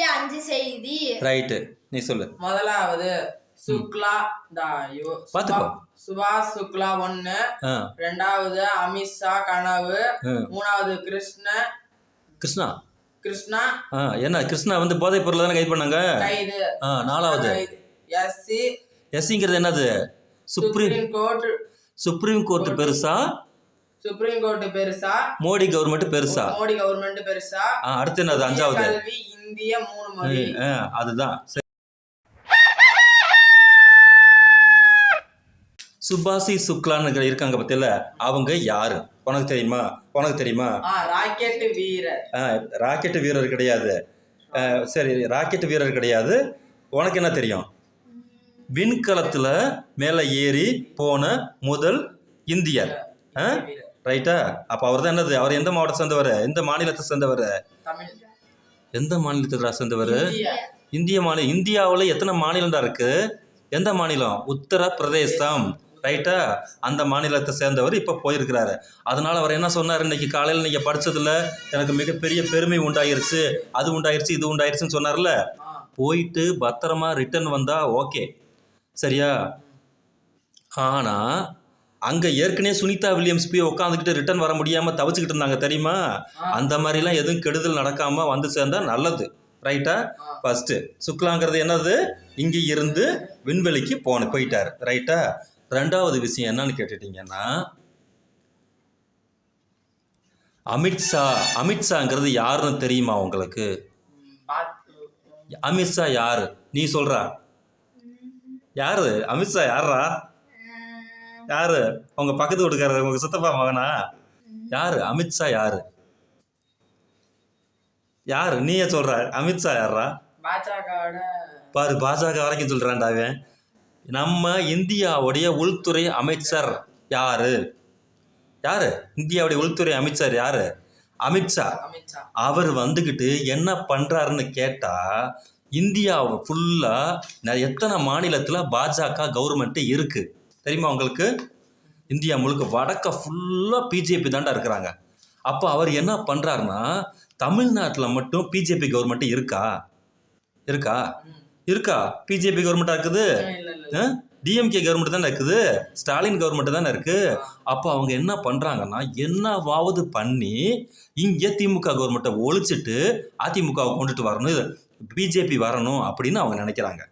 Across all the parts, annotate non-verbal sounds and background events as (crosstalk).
பத்தி அஞ்சு செய்தி. ரைட்டு. நீ சொல்லு. முதலாவது சுக்லா தா ஐயோ பாத்துக்கோ. சுபா- சுபாஷ் சுக்லா ஒண்ணு ரெண்டாவது அமித்ஷா கனவு. மூணாவது கிருஷ்ண. கிருஷ்ணா? கிருஷ்ணா. என்ன கிருஷ்ணா வந்து போதைப் பொருள் தானே கைது பண்ணாங்க? கைது. நாலாவது. எஸ்சி. எஸ்சிங்கிறது என்னது? Supreme Court. சுப்ரீம் கோர்ட் பெருசா? சுப்ரீம் கோர்ட் பெருசா? மோடி கவர்மெண்ட் பெருசா? மோடி கவர்மெண்ட் பெருசா? அடுத்து என்னது? அஞ்சாவது. இந்திய மூணு மொழி. அதுதான். சுபாஷி சுக்லான்னு இருக்காங்க பத்தியில அவங்க யாரு? உனக்கு தெரியுமா? உனக்கு தெரியுமா? ராக்கெட் வீரர். ராக்கெட் வீரர் கிடையாது. சரி ராக்கெட் வீரர் கிடையாது. உனக்கு என்ன தெரியும்? விண்கலத்தில் மேலே ஏறி போன முதல் இந்தியர். ரைட்டா? அப்போ அவர் தான் என்னது? அவர் எந்த மாவட்டத்தை சேர்ந்தவர்? எந்த மாநிலத்தை சேர்ந்தவர்? எந்த மாநிலத்துக்கு சேர்ந்தவர்? இந்திய. மாநிலம் இந்தியாவில் எத்தனை மாநிலம் தான் இருக்கு? எந்த மாநிலம்? உத்தரப்பிரதேசம். ரைட்டா? அந்த மாநிலத்தை சேர்ந்தவர் இப்போ போயிருக்கிறாரு. அதனால அவர் என்ன சொன்னார்? இன்னைக்கு காலையில் நீங்கள் படிச்சதுல எனக்கு மிகப்பெரிய பெருமை உண்டாயிருச்சு. அது உண்டாயிருச்சு இது உண்டாயிருச்சுன்னு சொன்னார்ல? போயிட்டு பத்திரமா ரிட்டர்ன் வந்தா ஓகே. சரியா? ஆனால் அங்கே ஏற்கனவே சுனிதா வில்லியம்ஸ் போய் உட்காந்துக்கிட்டு ரிட்டர்ன் வர முடியாமல் தவிச்சுக்கிட்டு இருந்தாங்க தெரியுமா? அந்த மாதிரிலாம் எதுவும் கெடுதல் நடக்காமல் வந்து சேர்ந்தா நல்லது. ரைட்டா ஆ. ஃபர்ஸ்ட் சுக்லாங்கிறது என்னது? இங்கே இருந்து விண்வெளிக்கு போன போயிட்டார். ரைட்டா ரெண்டாவது விஷயம் என்னன்னு கேட்டுட்டீங்கன்னா அமித்ஷா அமித்ஷாங்கிறது யாருன்னு தெரியுமா உங்களுக்கு? அமித்ஷா யாரு? நீ சொல்றா. யாரு? அமித்ஷா யாரா யாரு? உங்க பக்கத்து வீட்டுக்காரர் உங்க சித்தப்பா மகனா? யாரு? அமித்ஷா யாரு? யாரு? நீயே சொல்ற. அமித்ஷா யாரா பாரு பாஜக வரைக்கும் சொல்றான்டா அவன். நம்ம இந்தியாவுடைய உள்துறை அமைச்சர் யாரு? யாரு? இந்தியாவுடைய உள்துறை அமைச்சர் யாரு? அமித்ஷா. அவர் வந்துக்கிட்டு என்ன பண்ணுறாருன்னு கேட்டால் இந்தியாவை ஃபுல்லாக எத்தனை மாநிலத்தில் பாஜக கவர்மெண்ட்டு இருக்குது தெரியுமா உங்களுக்கு? இந்தியா முழுக்க வடக்க ஃபுல்லாக பிஜேபி தாண்டா இருக்கிறாங்க. அப்போ அவர் என்ன பண்ணுறாருன்னா தமிழ்நாட்டில் மட்டும் பிஜேபி கவர்மெண்ட்டு இருக்கா? இருக்கா. இருக்கா? பிஜேபி கவர்மெண்ட்டாக இருக்குது? டிஎம்கே கவர்மெண்ட் தானே இருக்குது? ஸ்டாலின் கவர்மெண்ட் தானே இருக்குது அப்போ அவங்க என்ன பண்ணுறாங்கன்னா என்னவாவது பண்ணி இங்கே திமுக கவர்மெண்ட்டை ஒழிச்சிட்டு அதிமுகவை கொண்டுட்டு வரணும். இது பிஜேபி வரணும் அப்படின்னு அவங்க நினைக்கிறாங்க.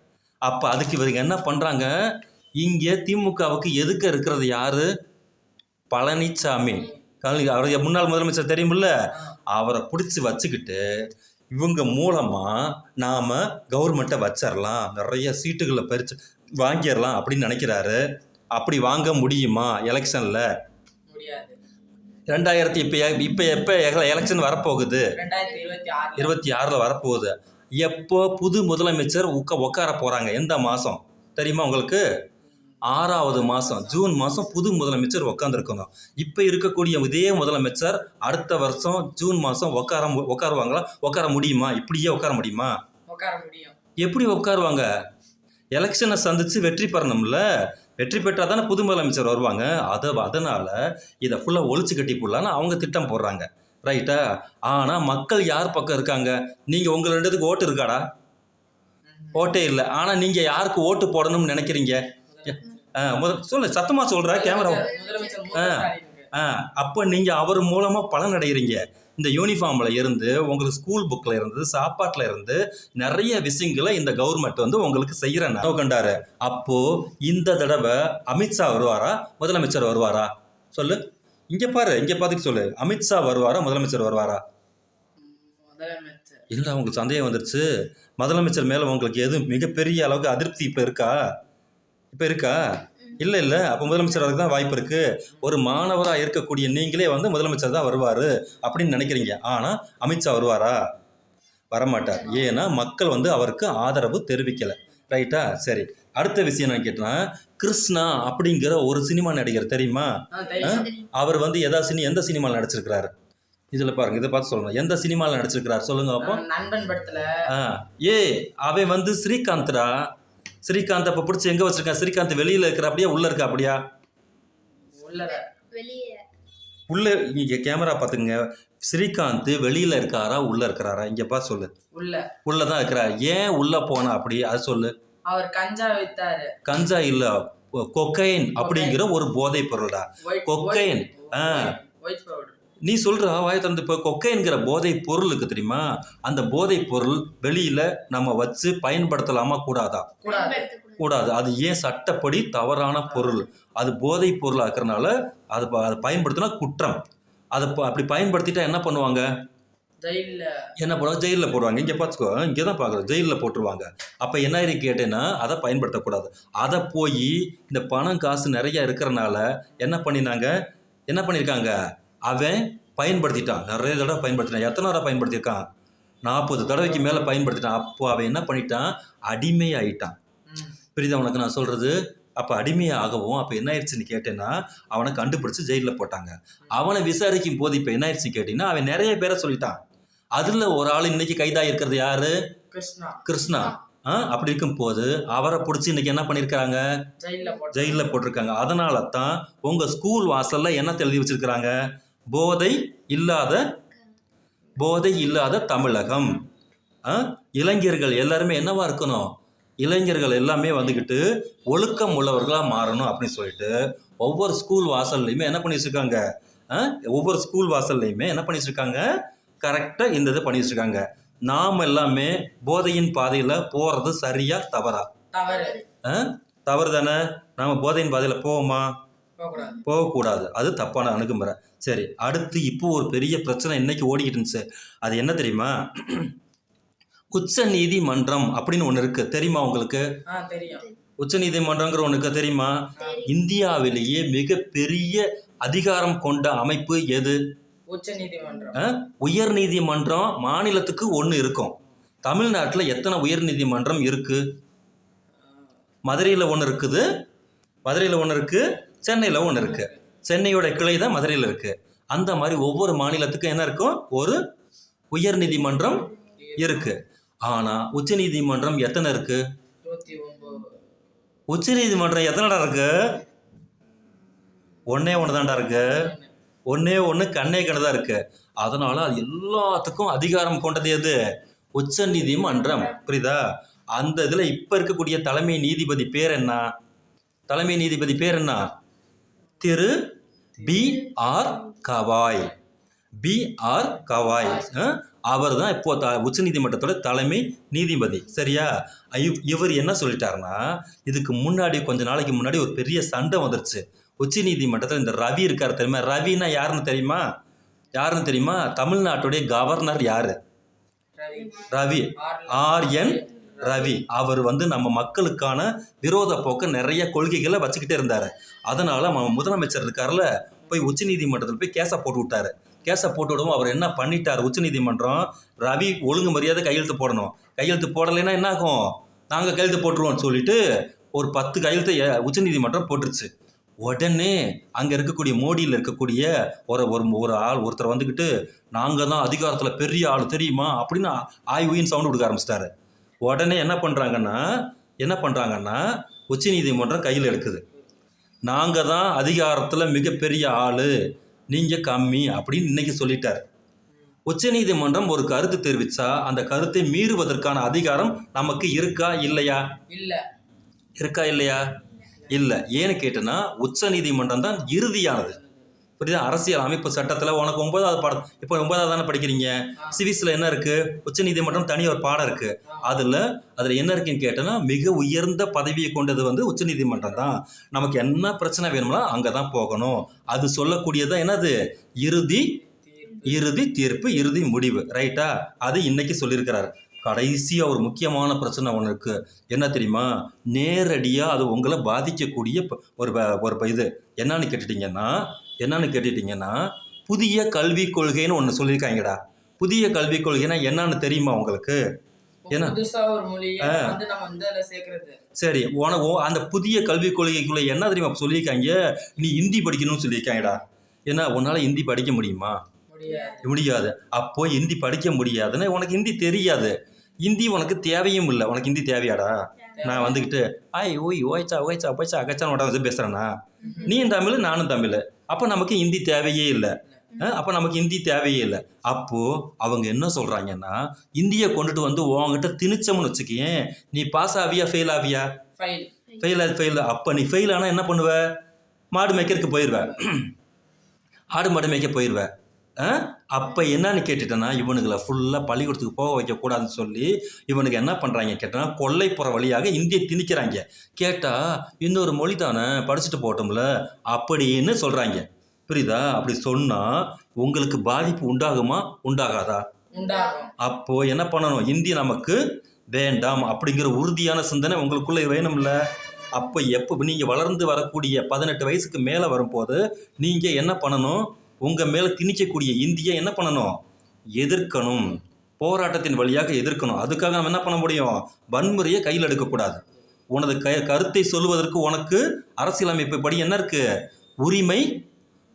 அப்போ அதுக்கு இவங்க என்ன பண்ணுறாங்க இங்கே திமுகவுக்கு எதுக்க இருக்கிறது யாரு? பழனிசாமி அவருடைய முன்னாள் முதலமைச்சர் தெரியுமில்ல? அவரை பிடிச்சி வச்சுக்கிட்டு இவங்க மூலமாக நாம் கவர்மெண்ட்டை வச்சிடலாம் நிறைய சீட்டுகளை பறிச்சு வாங்கிடலாம் அப்படின்னு நினைக்கிறாரு. அப்படி வாங்க முடியுமா எலெக்ஷனில்? ரெண்டாயிரத்தி இப்போ இப்போ எப்போ எலெக்ஷன் வரப்போகுது? இருபத்தி ஆறில். வரப்போகுது. எப்போ புது முதலமைச்சர் உட்கா உட்கார போகிறாங்க எந்த மாதம் தெரியுமா உங்களுக்கு? ஆறாவது மாதம் ஜூன் மாதம் புது முதலமைச்சர் உட்காந்துருக்கணும் இப்போ இருக்கக்கூடிய இதே முதலமைச்சர் அடுத்த வருஷம் ஜூன் மாதம் உட்கார உட்காருவாங்களா உட்கார முடியுமா? இப்படியே உட்கார முடியுமா? உட்கார முடியும். எப்படி உட்காருவாங்க எலெக்ஷனை சந்திச்சு வெற்றி பெறணும்ல. வெற்றி பெற்றால் தானே புது முதலமைச்சர் வருவாங்க. அதை அதனால் இதை ஃபுல்லாக ஒழிச்சு கட்டி போடலான்னு அவங்க திட்டம் போடுறாங்க. ரைட்டா ஆனால் மக்கள் யார் பக்கம் இருக்காங்க? நீங்கள் உங்கள் ரெண்டுத்துக்கு ஓட்டு இருக்காடா. ஓட்டே இல்லை. ஆனால் நீங்கள் யாருக்கு ஓட்டு போடணும்னு நினைக்கிறீங்க? சொல்லு சத்தமாக சொல்கிற கேமரா. ஆ. ஆ அப்போ நீங்கள் அவர் மூலமாக பலன் அடைகிறீங்க இந்த யூனிஃபார்மில் இருந்து உங்களுக்கு ஸ்கூல் புக்கில் இருந்து சாப்பாட்டில் இருந்து நிறைய விஷயங்களை இந்த கவர்மெண்ட் வந்து உங்களுக்கு செய்கிற நனவு கண்டாரு அப்போது இந்த தடவை அமித்ஷா வருவாரா முதலமைச்சர் வருவாரா? சொல்லு. இங்கே பாரு இங்கே பார்த்துட்டு சொல்லு. அமித்ஷா வருவாரா முதலமைச்சர் வருவாரா? இல்லை உங்களுக்கு சந்தேகம் வந்துருச்சு. முதலமைச்சர் மேலே உங்களுக்கு எதுவும் மிகப்பெரிய அளவுக்கு அதிருப்தி இப்போ இருக்கா? இப்போ இருக்கா? இல்லை இல்லை. அப்போ முதலமைச்சர் அதுக்கு தான் வாய்ப்பு இருக்குது ஒரு மாணவராக இருக்கக்கூடிய நீங்களே வந்து முதலமைச்சர் தான் வருவார் அப்படின்னு நினைக்கிறீங்க. ஆனால் அமித்ஷா வருவாரா? வரமாட்டார். ஏன்னா மக்கள் வந்து அவருக்கு ஆதரவு தெரிவிக்கலை. ரைட்டா? சரி. அடுத்த விஷயம் நான் கேட்டேன்னா கிருஷ்ணா அப்படிங்கிற ஒரு சினிமா நடிகர் தெரியுமா. அவர் வந்து எதா சினி எந்த சினிமாவில் நடிச்சிருக்கிறாரு? இதில் பாருங்க இதை பார்த்து சொல்லணும் எந்த சினிமாவில் நடிச்சிருக்கிறார்? சொல்லுங்க அப்போ. நண்பன் படத்துல. ஏ அவன் வந்து ஸ்ரீகாந்த்டா ஸ்ரீகாந்த் அப்போ பிடிச்சி எங்கே வச்சிருக்கான் ஸ்ரீகாந்த் வெளியில் இருக்கிற அப்படியே உள்ளே இருக்கா அப்படியா உள்ள உள்ள இங்க கேமரா பார்த்துங்க ஸ்ரீகாந்த் வெளியில இருக்காரா? உள்ள இருக்கிறாரா? இங்க பா சொல்லு. உள்ள. உள்ளதான் இருக்கிறார் ஏன் உள்ள போனா அப்படி? அது சொல்லு. அவர் கஞ்சா வித்தாரு. கஞ்சா இல்ல. கொக்கைன் அப்படிங்கிற ஒரு போதைப் பொருள்டா. Cocaine. ஆ. நீ சொல்ற வாய் திறந்து இப்போ கொக்கைன்கிற போதைப் பொருள் இருக்கு தெரியுமா? அந்த போதைப் பொருள் வெளியில நம்ம வச்சு பயன்படுத்தலாமா? கூடாதா? கூடாது. அது ஏன் சட்டப்படி தவறான பொருள்? அது போதைப் பொருள் ஆக்கிறனால அது அதை பயன்படுத்தினா குற்றம். அதை அப்படி பயன்படுத்திட்டா என்ன பண்ணுவாங்க? ஜெயில்ல. என்ன பண்ணுவாங்க? ஜெயிலில் போடுவாங்க. இங்கே பார்த்துக்கோ இங்கே தான் பார்க்குறோம் ஜெயிலில் போட்டுருவாங்க. அப்போ என்ன கேட்டேன்னா அதை பயன்படுத்தக்கூடாது. அதை போய் இந்த பணம் காசு நிறைய இருக்கிறனால என்ன பண்ணினாங்க? என்ன பண்ணியிருக்காங்க அவன் பயன்படுத்திட்டான். நிறைய தடவை பயன்படுத்திட்டான் எத்தனை தடவை பயன்படுத்தியிருக்கான்? நாற்பது தடவைக்கு மேலே பயன்படுத்திட்டான். அப்போ அவன் என்ன பண்ணிட்டான்? அடிமையாயிட்டான். ம். புரியுதா உனக்கு நான் சொல்கிறது அப்போ அடிமையாகவும் அப்போ என்ன ஆயிடுச்சுன்னு கேட்டேன்னா அவனை கண்டுபிடிச்சு ஜெயிலில் போட்டாங்க. அவனை விசாரிக்கும் போது இப்போ என்ன ஆயிடுச்சு கேட்டிங்கன்னா அவன் நிறைய பேரை சொல்லிட்டான். அதில் ஒரு ஆள் இன்னைக்கு கைதாக இருக்கிறது யாரு? கிருஷ்ணா. கிருஷ்ணா. அப்படி இருக்கும்போது அவரை பிடிச்சி இன்னைக்கு என்ன பண்ணியிருக்காங்க ஜெயிலில் போட்டிருக்காங்க. அதனால தான் உங்கள் ஸ்கூல் வாசலில் என்ன எழுதி வச்சிருக்கிறாங்க? போதை இல்லாத போதை இல்லாத தமிழகம். ஆ? இளைஞர்கள் எல்லாருமே என்னவா இருக்கணும்? இளைஞர்கள் எல்லாமே வந்துக்கிட்டு ஒழுக்கம் உள்ளவர்களாக மாறணும் அப்படின்னு சொல்லிட்டு ஒவ்வொரு ஸ்கூல் வாசல்லையுமே என்ன பண்ணி வச்சிருக்காங்க ஆ? ஒவ்வொரு ஸ்கூல் வாசல்லையுமே என்ன பண்ணி வச்சிருக்காங்க கரெக்டாக இந்த இது பண்ணி வச்சிருக்காங்க நாம் எல்லாமே போதையின் பாதையில் போகிறது சரியா தவறா? தவறு? தவறு தானே? நாம் போதையின் பாதையில் போவோமா? போகக்கூடாது. அது தப்பான அணுகுமுறை சரி அடுத்து இப்போ ஒரு பெரிய பிரச்சனை இன்னைக்கு ஓடிக்கிட்டு இருந்துச்சு. அது என்ன தெரியுமா? உச்ச நீதிமன்றம் அப்படின்னு ஒன்று இருக்கு. தெரியுமா உங்களுக்கு? உச்ச நீதிமன்றங்கிற ஒன்று தெரியுமா? இந்தியாவிலேயே மிகப்பெரிய அதிகாரம் கொண்ட அமைப்பு எது? உச்ச நீதிமன்றம்? உயர் நீதிமன்றம் மாநிலத்துக்கு ஒன்று இருக்கும். தமிழ்நாட்டில் எத்தனை உயர் நீதிமன்றம் இருக்கு மதுரையில் ஒன்று இருக்குது. மதுரையில் ஒன்று இருக்கு. சென்னையில் ஒன்று இருக்குது சென்னையோட கிளை தான் மதுரையில் இருக்குது அந்த மாதிரி ஒவ்வொரு மாநிலத்துக்கும் என்ன இருக்கும்? ஒரு உயர் நீதிமன்றம் இருக்குது ஆனால் உச்ச நீதிமன்றம் எத்தனை இருக்குது உச்ச நீதிமன்றம் எத்தனைடா இருக்கு? ஒன்றே ஒன்று தான்டா இருக்கு. ஒன்றே ஒன்று கண்ணே கண்ணு தான் இருக்குது அதனால் அது எல்லாத்துக்கும் அதிகாரம் கொண்டது எது? உச்ச நீதிமன்றம். புரியுதா? அந்த இதில் இப்போ இருக்கக்கூடிய தலைமை நீதிபதி பேர் என்ன? தலைமை நீதிபதி பேர் என்ன? திரு B R Gavai. B R Gavai. அவர் தான் இப்போ த உச்ச நீதிமன்றத்தோட தலைமை நீதிபதி. சரியா? இவ்- இவர் என்ன சொல்லிட்டாருன்னா இதுக்கு முன்னாடி கொஞ்ச நாளைக்கு முன்னாடி ஒரு பெரிய சண்டை வந்துருச்சு. உச்ச நீதிமன்றத்தில் இந்த ரவி இருக்கார் தெரியுமா? ரவினா யாருன்னு தெரியுமா? யாருன்னு தெரியுமா? தமிழ்நாட்டுடைய கவர்னர் யாரு? Ravi. Ravi. R N Ravi. அவர் வந்து நம்ம மக்களுக்கான விரோத போக்க நிறைய கொள்கைகளை வச்சுக்கிட்டே இருந்தார். அதனால் நம்ம முதலமைச்சர் இருக்கார்ல போய் உச்சநீதிமன்றத்தில் போய் கேஸை போட்டு விட்டாரு. கேஸை போட்டு விடவும் அவர் என்ன பண்ணிட்டார் உச்சநீதிமன்றம் ரவி ஒழுங்கு மரியாதை கையெழுத்து போடணும். கையெழுத்து போடலைன்னா என்ன ஆகும் நாங்கள் கையெழுத்து போட்டுருவோம்னு சொல்லிட்டு ஒரு பத்து கையெழுத்து உச்சநீதிமன்றம் போட்டுருச்சு. உடனே அங்கே இருக்கக்கூடிய மோடியில் இருக்கக்கூடிய ஒரு ஒரு ஒரு ஆள் ஒருத்தர் வந்துக்கிட்டு நாங்கள் தான் அதிகாரத்தில் பெரிய ஆள் தெரியுமா? அப்படின்னு ஆய்வுன்னு சவுண்டு கொடுக்க ஆரம்பிச்சிட்டாரு. உடனே என்ன பண்ணுறாங்கன்னா என்ன பண்ணுறாங்கன்னா உச்சநீதிமன்றம் கையில் எடுக்குது. நாங்கள் தான் அதிகாரத்தில் மிகப்பெரிய ஆள் நீங்கள் கம்மி அப்படின்னு இன்னைக்கு சொல்லிட்டார். உச்சநீதிமன்றம் ஒரு கருத்து தெரிவித்தா அந்த கருத்தை மீறுவதற்கான அதிகாரம் நமக்கு இருக்கா இல்லையா? இல்ல. இருக்கா இல்லையா? இல்லை. ஏன்னு கேட்டேன்னா உச்ச நீதிமன்றம் தான் இறுதியானது. புரியுது? அரசியல் அமைப்பு சட்டத்தில் உனக்கு ஒன்பதாவது பாடம் இப்போ ஒன்பதாவது தானே படிக்கிறீங்க? சிவிக்ஸில் என்ன இருக்குது உச்ச நீதிமன்றம் தனி ஒரு பாடம் இருக்குது அதில் அதில் என்ன இருக்குன்னு கேட்டேன்னா மிக உயர்ந்த பதவியை கொண்டது வந்து உச்ச நீதிமன்றம் தான். நமக்கு என்ன பிரச்சனை வேணும்னா அங்கே தான் போகணும். அது சொல்லக்கூடியதான் என்னது? இறுதி இறுதி தீர்ப்பு இறுதி முடிவு. ரைட்டா? அது இன்னைக்கு சொல்லியிருக்கிறாரு. கடைசியாக ஒரு முக்கியமான பிரச்சனை ஒன்று இருக்கு. என்ன தெரியுமா? நேரடியாக அது உங்களை பாதிக்கக்கூடிய ஒரு ஒரு இது. என்னன்னு கேட்டுட்டீங்கன்னா என்னன்னு கேட்டுட்டீங்கன்னா புதிய கல்விக் கொள்கைன்னு ஒன்று சொல்லியிருக்காங்கடா. புதிய கல்விக் கொள்கைனா என்னன்னு தெரியுமா உங்களுக்கு? சரி உனக்கு அந்த புதிய கல்விக் கொள்கைக்குள்ள என்ன தெரியுமா சொல்லியிருக்காங்க? நீ ஹிந்தி படிக்கணும்னு சொல்லியிருக்காங்கடா. ஏன்னா உன்னால் ஹிந்தி படிக்க முடியுமா? முடியாது. முடியாது. அப்போ ஹிந்தி படிக்க முடியாதுன்னா உனக்கு ஹிந்தி தெரியாது. ஹிந்தி உனக்கு தேவையும் இல்லை. உனக்கு ஹிந்தி தேவையாடா? நான் வந்துக்கிட்டு ஆய் ஓய் ஓய்ச்சா ஓய்ச்சா போய்ச்சா அகச்சான்னு உடனே வந்து பேசுகிறேன்னா நீயும் தமிழ் நானும் தமிழ். அப்போ நமக்கு ஹிந்தி தேவையே இல்லை. அப்போ நமக்கு ஹிந்தி தேவையே இல்லை. அப்போது அவங்க என்ன சொல்கிறாங்கன்னா இந்தியை கொண்டுட்டு வந்து உங்ககிட்ட திணிச்சோம்னு வச்சுக்கேன் நீ பாஸ் ஆவியா ஃபெயில் ஆவியா? ஃபெயில் ஆகி ஃபெயில் அப்போ நீ ஃபெயில் ஆனால் என்ன பண்ணுவ? மாடு மேய்க்கிறதுக்கு போயிடுவ (clears throat) ஆடு மாடு மேய்க்க போயிடுவ அப்போ என்னன்னு கேட்டுட்டேன்னா இவனுங்களை ஃபுல்லாக பள்ளிக்கூடத்துக்கு போக வைக்கக்கூடாதுன்னு சொல்லி இவனுக்கு என்ன பண்ணுறாங்க கேட்டனா கொல்லைப்புற வழியாக இந்தியை திணிக்கிறாங்க. கேட்டால் இன்னொரு மொழி தானே படிச்சுட்டு போட்டோம்ல அப்படின்னு சொல்கிறாங்க புரியுதா? அப்படி சொன்னால் உங்களுக்கு பாதிப்பு உண்டாகுமா உண்டாகாதா? உண்டாகும். அப்போ என்ன பண்ணணும்? இந்தி நமக்கு வேண்டாம் அப்படிங்கிற உறுதியான சிந்தனை உங்களுக்குள்ள வேணும்ல. அப்போ எப்போ நீங்கள் வளர்ந்து வரக்கூடிய பதினெட்டு வயசுக்கு மேலே வரும்போது நீங்கள் என்ன பண்ணணும்? உங்கள் மேலே திணிக்கக்கூடிய இந்தியை என்ன பண்ணணும்? எதிர்க்கணும். போராட்டத்தின் வழியாக எதிர்க்கணும். அதுக்காக நம்ம என்ன பண்ண முடியும்? வன்முறையை கையில் எடுக்கக்கூடாது. உனது க கருத்தை சொல்வதற்கு உனக்கு அரசியலமைப்பு படி என்ன இருக்குது உரிமை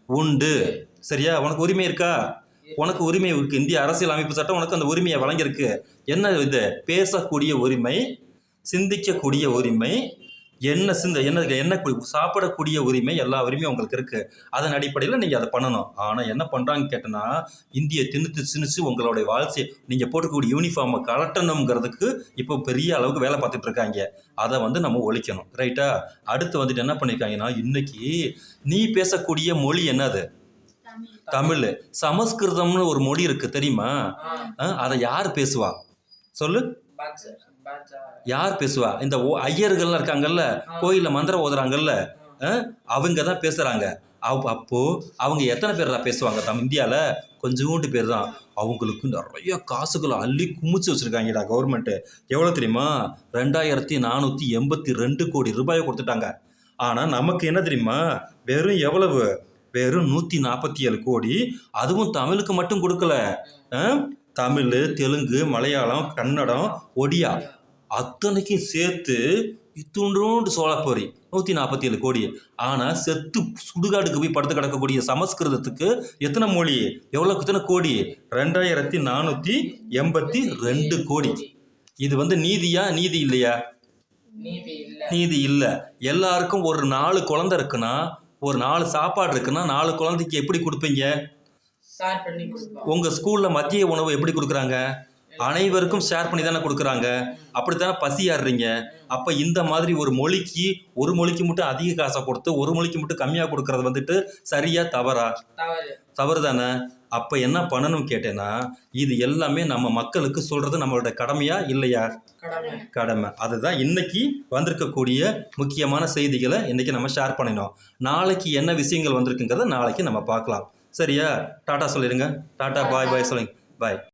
உண்டு. சரியா? உனக்கு உரிமை இருக்கா? உனக்கு உரிமை இருக்கு. இந்திய அரசியல் அமைப்பு சட்டம் உனக்கு அந்த உரிமையை வழங்கியிருக்கு. என்ன இது? பேசக்கூடிய உரிமை சிந்திக்கக்கூடிய உரிமை என்ன சிந்த என்ன என்ன சாப்பிடக்கூடிய உரிமை எல்லா உரிமையும் உங்களுக்கு இருக்கு. அதன் அடிப்படையில் நீங்கள் அதை பண்ணணும். ஆனால் என்ன பண்ணுறாங்க கேட்டனா இந்திய திணித்து திணிச்சு உங்களுடைய வாழ்க்கை நீங்கள் போட்டுக்கூடிய யூனிஃபார்மை கலட்டணுங்கிறதுக்கு இப்போ பெரிய அளவுக்கு வேலை பார்த்துட்டு இருக்காங்க. அதை வந்து நம்ம ஒழிக்கணும். ரைட்டா அடுத்து வந்துட்டு என்ன பண்ணியிருக்காங்கன்னா இன்னைக்கு நீ பேசக்கூடிய மொழி என்னது? தமிழ். சமஸ்கிருதம்னு ஒரு மொழி இருக்கு தெரியுமா? அதை யார் பேசுவா? சொல்லு. யார் பேசுவா? இந்த ஐயர்கள்லாம் இருக்காங்கல்ல கோயிலில் மந்திரம் ஓதுறாங்கல்ல அவங்க தான் பேசுகிறாங்க அவ் அப்போ அவங்க எத்தனை பேர் தான் பேசுவாங்க? தம் இந்தியாவில் கொஞ்சோண்டு பேர் தான் அவங்களுக்கு நிறைய காசுகளை அள்ளி குமிச்சு வச்சுருக்காங்கடா கவர்மெண்ட்டு எவ்வளோ தெரியுமா? ரெண்டாயிரத்தி நானூற்றி எண்பத்தி ரெண்டு கோடி ரூபாயை கொடுத்துட்டாங்க. ஆனால் நமக்கு என்ன தெரியுமா? வெறும் எவ்வளவு? வெறும் நூற்றி நாற்பத்தி ஏழு கோடி. அதுவும் தமிழுக்கு மட்டும் கொடுக்கல. தமிழ் தெலுங்கு மலையாளம் கன்னடம் ஒடியா அத்தனைக்கும் சேர்த்து இத்துண்டோண்டு சோளப்பொரி நூற்றி நாற்பத்தி ஏழு கோடி. ஆனால் செத்து சுடுகாடுக்கு போய் படுத்து கிடக்கக்கூடிய சமஸ்கிருதத்துக்கு எத்தனை மொழி? எவ்வளோ எத்தனை கோடி? ரெண்டாயிரத்தி நானூற்றி எண்பத்தி ரெண்டு கோடி. இது வந்து நீதியா நீதி இல்லையா? நீதி இல்ல. எல்லாருக்கும் ஒரு நாலு குழந்தை இருக்குன்னா ஒரு நாலு சாப்பாடு இருக்குன்னா நாலு குழந்தைக்கு எப்படி கொடுப்பீங்க? உங்கள் ஸ்கூலில் மதிய உணவு எப்படி கொடுக்குறாங்க? அனைவருக்கும் ஷேர் பண்ணி தானே கொடுக்குறாங்க. அப்படித்தானே பசி ஆடுறீங்க? அப்போ இந்த மாதிரி ஒரு மொழிக்கு ஒரு மொழிக்கு மட்டும் அதிக காசை கொடுத்து ஒரு மொழிக்கு மட்டும் கம்மியாக கொடுக்கறது வந்துட்டு சரியா தவறா? தவறு. தானே? அப்போ என்ன பண்ணணும் கேட்டேன்னா இது எல்லாமே நம்ம மக்களுக்கு சொல்கிறது நம்மளோட கடமையா இல்லையா? கடமை. கடமை. அதுதான் இன்னைக்கு வந்திருக்கக்கூடிய முக்கியமான செய்திகளை இன்னைக்கு நம்ம ஷேர் பண்ணினோம். நாளைக்கு என்ன விஷயங்கள் வந்திருக்குங்கிறத நாளைக்கு நம்ம பார்க்கலாம். சரியா? டாட்டா சொல்லிடுங்க டாட்டா பாய் பாய் சொல்லுங்க. பாய்.